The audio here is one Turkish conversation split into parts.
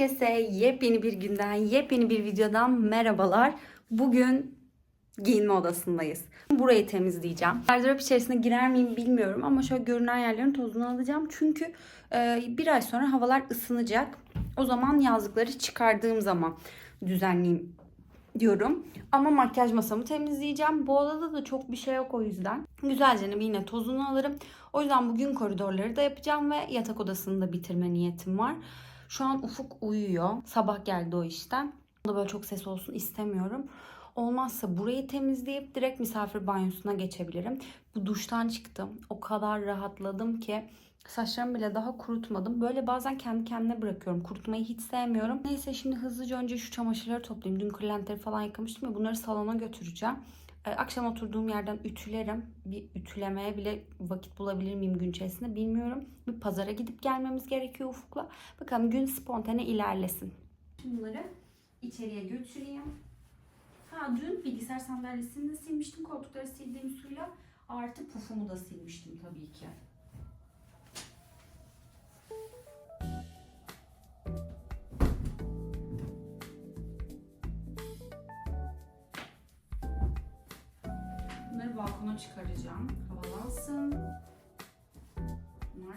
Herkese yepyeni bir günden, yepyeni bir videodan merhabalar. Bugün giyinme odasındayız. Burayı temizleyeceğim. Gardırop içerisine girer miyim bilmiyorum ama şöyle görünen yerlerin tozunu alacağım. Çünkü e, bir ay sonra havalar ısınacak. O zaman yazlıkları çıkardığım zaman düzenleyeyim diyorum. Ama makyaj masamı temizleyeceğim. Bu odada da çok bir şey yok o yüzden. Güzelce yine tozunu alırım. O yüzden bugün koridorları da yapacağım ve yatak odasını da bitirme niyetim var. Şu an Ufuk uyuyor. Sabah geldi o işten. Da böyle çok ses olsun istemiyorum. Olmazsa burayı temizleyip direkt misafir banyosuna geçebilirim. Bu duştan çıktım. O kadar rahatladım ki saçlarımı bile daha kurutmadım. Böyle bazen kendi kendine bırakıyorum. Kurutmayı hiç sevmiyorum. Neyse şimdi hızlıca önce şu çamaşırları toplayayım. Dün kırlentleri falan yıkamıştım ya bunları salona götüreceğim. Ee, Akşam oturduğum yerden ütülerim. Bir ütülemeye bile vakit bulabilir miyim gün içerisinde bilmiyorum. Bir pazara gidip gelmemiz gerekiyor Ufuk'la. Bakalım gün spontane ilerlesin. Bunları içeriye götüreyim. Ha dün bilgisayar sandalyesini de silmiştim. Koltukları sildiğim suyla artı pufumu da silmiştim tabii ki. Balkona çıkaracağım. Havalansın. Bunlar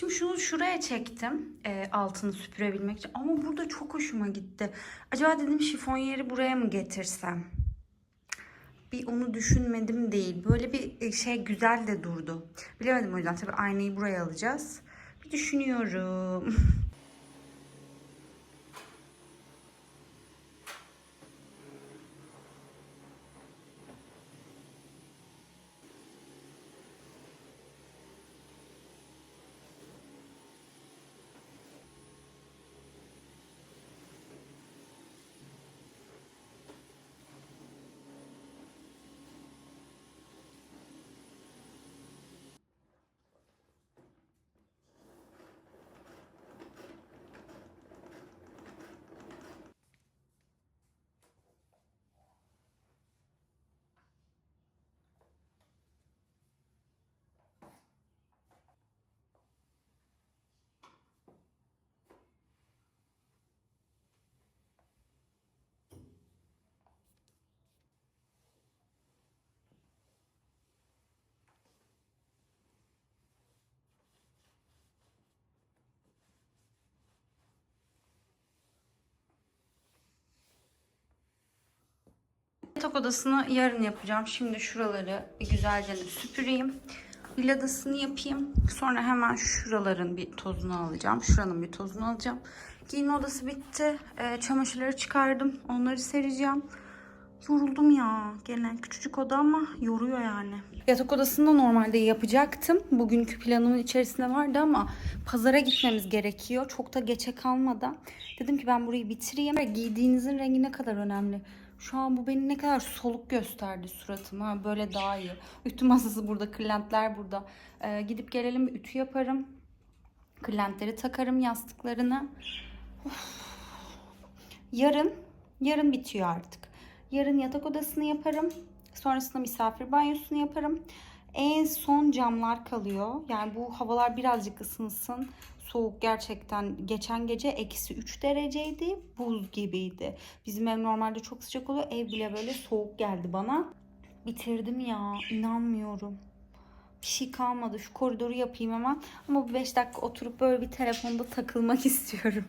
Şimdi şunu şuraya çektim e, altını süpürebilmek için ama burada çok hoşuma gitti. Acaba dedim şifonyeri buraya mı getirsem? Bir onu düşünmedim değil. Böyle bir e, şey güzel de durdu. Bilemedim o yüzden tabii aynayı buraya alacağız. Bir düşünüyorum. Yatak odasını yarın yapacağım. Şimdi şuraları güzelce süpüreyim. Villadasını yapayım. Sonra hemen şuraların bir tozunu alacağım. Şuranın bir tozunu alacağım. Giyinme odası bitti. Ee, çamaşırları çıkardım. Onları sereceğim. Yoruldum ya. Gene küçücük oda ama yoruyor yani. Yatak odasında normalde yapacaktım. Bugünkü planımın içerisinde vardı ama pazara gitmemiz gerekiyor. Çok da geçe kalmadan. Dedim ki ben burayı bitireyim. Giydiğinizin rengi ne kadar önemli. Şu an bu beni ne kadar soluk gösterdi suratıma. Böyle daha iyi. Ütü masası burada, kırlentler burada. Ee, gidip gelelim ütü yaparım. Kırlentleri takarım yastıklarını. Yarın, yarın bitiyor artık. Yarın yatak odasını yaparım. Sonrasında misafir banyosunu yaparım. En son camlar kalıyor. Yani bu havalar birazcık ısınsın. Soğuk gerçekten. Geçen gece eksi 3 dereceydi. Buz gibiydi. Bizim ev normalde çok sıcak oluyor. Ev bile böyle soğuk geldi bana. Bitirdim ya. inanmıyorum. Bir şey kalmadı. Şu koridoru yapayım hemen. Ama bu 5 dakika oturup böyle bir telefonda takılmak istiyorum.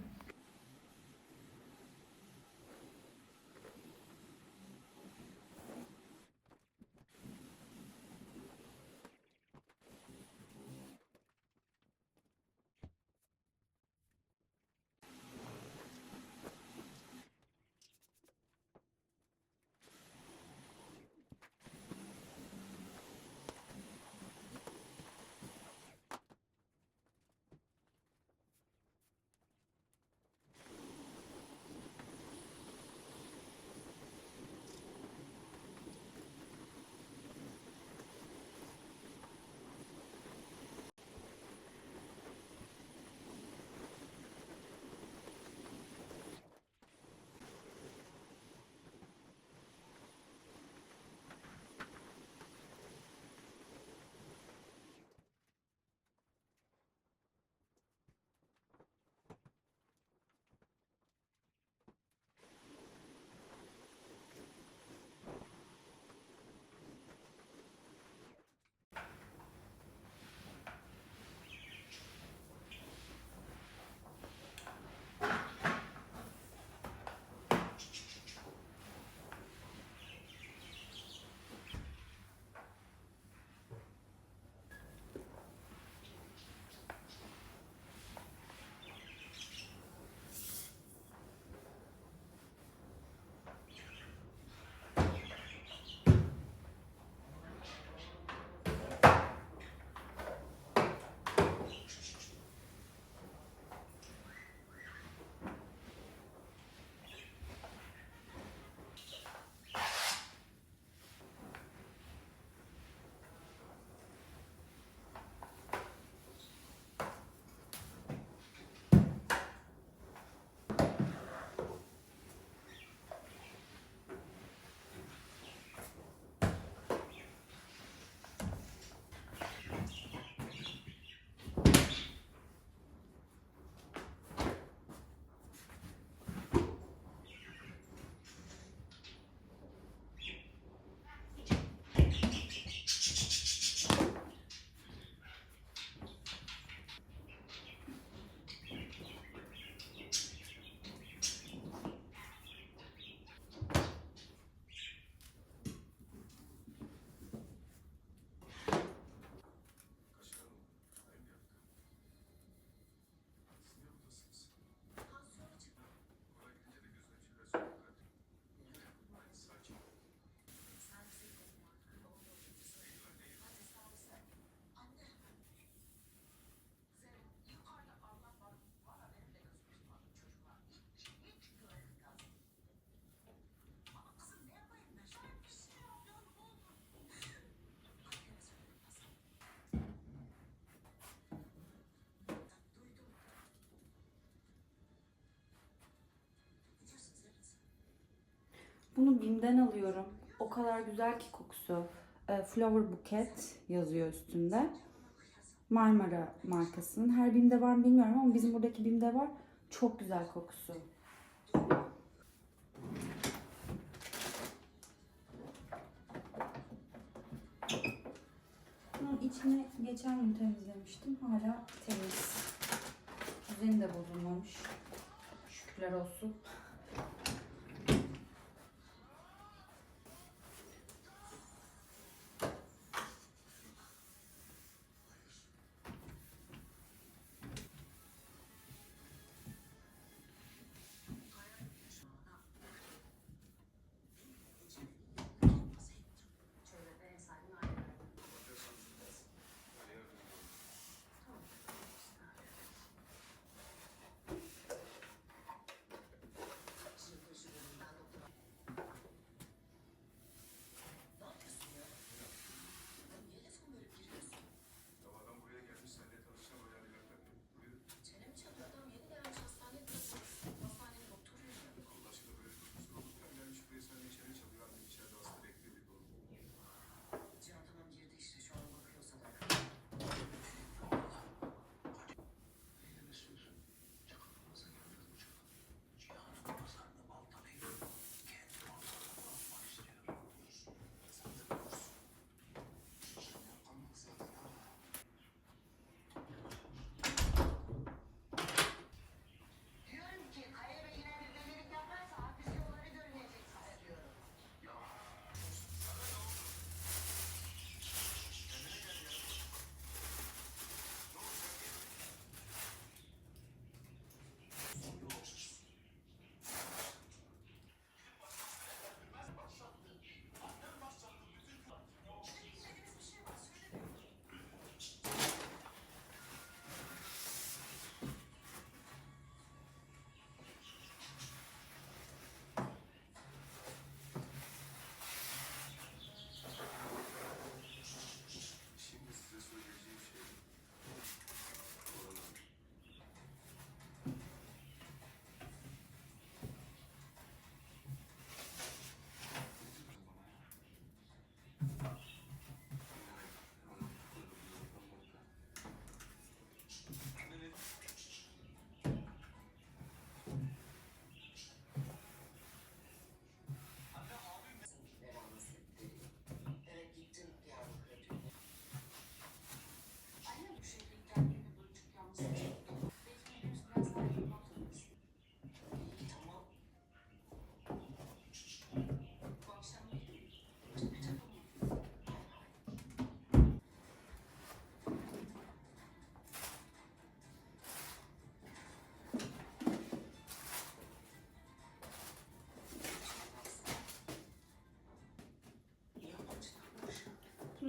Bunu Bim'den alıyorum. O kadar güzel ki kokusu. E, Flower Bouquet yazıyor üstünde. Marmara markasının. Her Bim'de var mı bilmiyorum ama bizim buradaki Bim'de var. Çok güzel kokusu. Bunun içini geçen gün temizlemiştim. Hala temiz. Düzeni de bozulmamış. Şükürler olsun.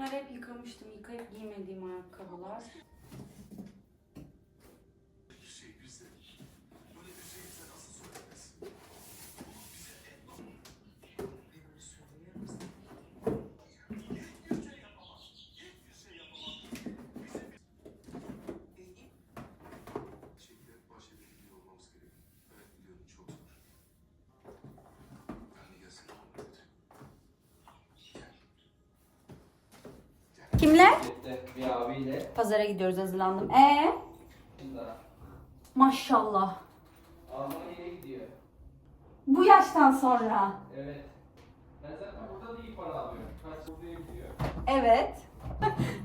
Bunları hep yıkamıştım. Yıkayıp giymediğim ayakkabılar. Bir şey bilse, böyle bir şeyi sen nasıl söylemezsin? Ben onu söylüyorum sana. Hiçbir şey yapamaz. Hiçbir şey yapamaz. Bize bir Benim şekilde baş edebiliyor olmamız gerekiyor. Evet biliyorum çok zor. Yani gelsin onu götür. Gel. Kimle? Gitti bir abiyle. Pazara gidiyoruz hazırlandım. Ee? Şimdi Maşallah. Almanya'ya gidiyor. Bu yaştan sonra. Evet. Ben zaten burada da iyi para alıyorum. Kaç buraya gidiyor. Evet.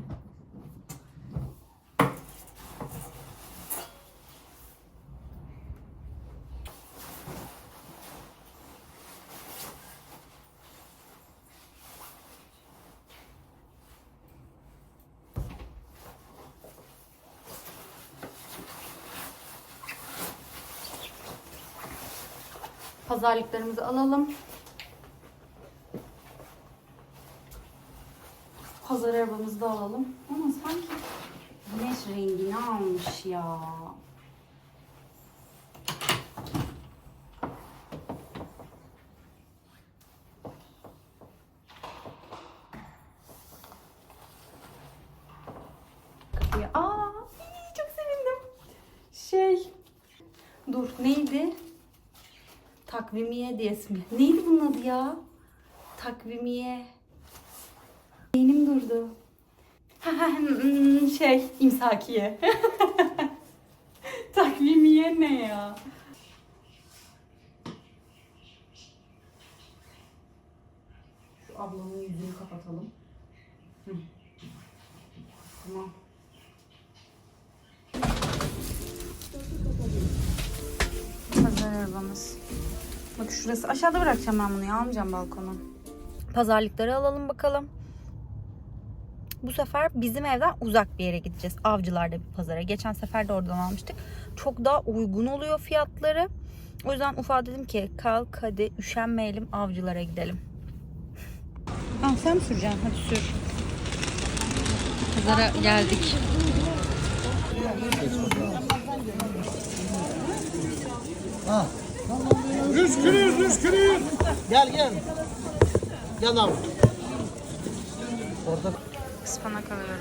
Pazarlıklarımızı alalım. Pazar arabamızı da alalım. Ama sanki güneş rengini almış ya. Kapıyı. Aa, iyi, çok sevindim. Şey. Dur neydi? Takvimiye diye ismi. Neydi bunun adı ya? Takvimiye. Beynim durdu. Hmm, şey, imsakiye. Takvimiye ne ya? Şu ablamın yüzünü kapatalım. Hı. Tamam. Pazar arabamız. Bak şurası. Aşağıda bırakacağım ben bunu ya. Almayacağım balkona. Pazarlıkları alalım bakalım. Bu sefer bizim evden uzak bir yere gideceğiz. Avcılarda bir pazara. Geçen sefer de oradan almıştık. Çok daha uygun oluyor fiyatları. O yüzden Ufa dedim ki kalk hadi üşenmeyelim avcılara gidelim. Ah sen mi süreceksin? Hadi sür. Pazara geldik. Rüskürüz, rüskürüz. Gel gel. Gel abi. Orada Ispanak alıyoruz.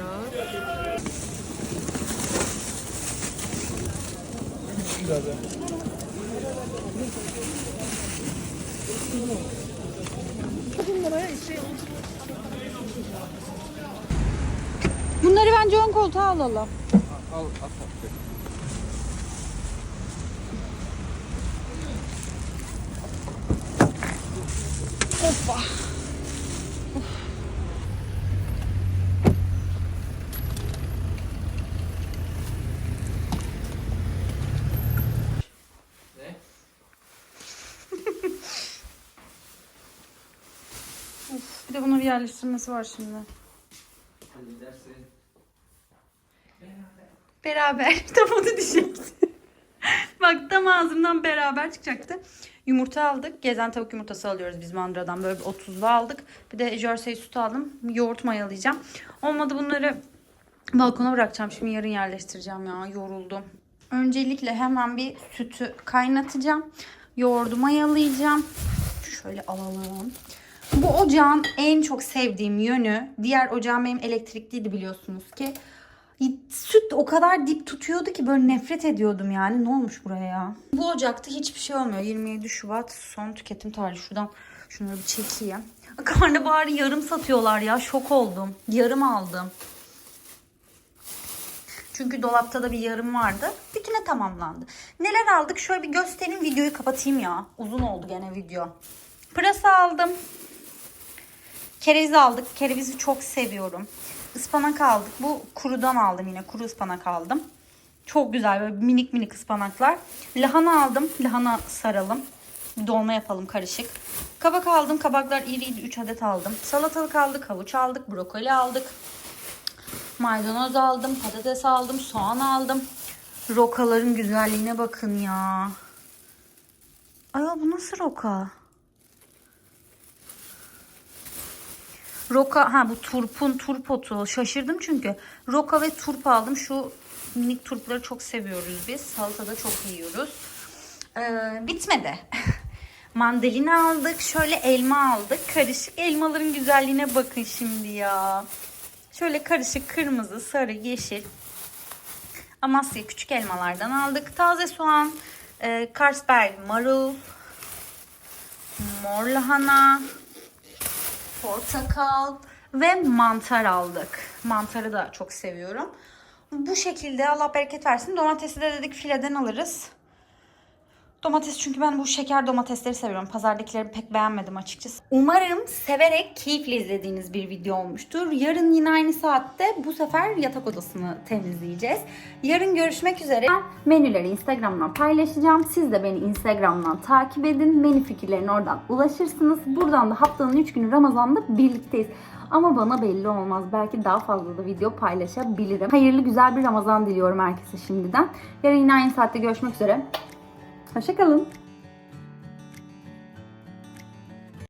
Bunları bence ön koltuğa alalım. Al at at. Hoppa. Bir de bunları yerleştirmesi var şimdi. Beraber. Tam onu diyecekti. Tam ağzımdan beraber çıkacaktı. Yumurta aldık. Gezen tavuk yumurtası alıyoruz biz mandradan. Böyle bir 30'lu aldık. Bir de jersey sütü aldım. Yoğurt mayalayacağım. Olmadı bunları balkona bırakacağım. Şimdi yarın yerleştireceğim ya. Yoruldum. Öncelikle hemen bir sütü kaynatacağım. Yoğurdu mayalayacağım. Şöyle alalım. Bu ocağın en çok sevdiğim yönü, diğer ocağım benim elektrikliydi biliyorsunuz ki. Süt o kadar dip tutuyordu ki böyle nefret ediyordum yani. Ne olmuş buraya ya? Bu ocakta hiçbir şey olmuyor. 27 Şubat son tüketim tarihi. Şuradan şunları bir çekeyim. Karnabaharı yarım satıyorlar ya. Şok oldum. Yarım aldım. Çünkü dolapta da bir yarım vardı. Bütüne tamamlandı. Neler aldık? Şöyle bir göstereyim. Videoyu kapatayım ya. Uzun oldu gene video. Pırasa aldım. Kereviz aldık. Kerevizi çok seviyorum. Ispanak aldık. Bu kurudan aldım yine. Kuru ıspanak aldım. Çok güzel böyle minik minik ıspanaklar. Lahana aldım. Lahana saralım. Bir dolma yapalım karışık. Kabak aldım. Kabaklar iriydi. 3 adet aldım. Salatalık aldık. Havuç aldık. Brokoli aldık. Maydanoz aldım. Patates aldım. Soğan aldım. Rokaların güzelliğine bakın ya. Ay bu nasıl roka? Roka ha bu turpun turp otu. Şaşırdım çünkü. Roka ve turp aldım. Şu minik turpları çok seviyoruz biz. Salatada çok yiyoruz. Ee, bitmedi. Mandalina aldık. Şöyle elma aldık. Karışık elmaların güzelliğine bakın şimdi ya. Şöyle karışık kırmızı, sarı, yeşil. Amasya küçük elmalardan aldık. Taze soğan, e, Carlsberg marul, mor lahana, portakal ve mantar aldık. Mantarı da çok seviyorum. Bu şekilde Allah bereket versin. Domatesi de dedik fileden alırız. Domates çünkü ben bu şeker domatesleri seviyorum. Pazardakileri pek beğenmedim açıkçası. Umarım severek keyifle izlediğiniz bir video olmuştur. Yarın yine aynı saatte bu sefer yatak odasını temizleyeceğiz. Yarın görüşmek üzere. Ben menüleri Instagram'dan paylaşacağım. Siz de beni Instagram'dan takip edin. Menü fikirlerine oradan ulaşırsınız. Buradan da haftanın 3 günü Ramazan'da birlikteyiz. Ama bana belli olmaz. Belki daha fazla da video paylaşabilirim. Hayırlı güzel bir Ramazan diliyorum herkese şimdiden. Yarın yine aynı saatte görüşmek üzere. Hoşçakalın.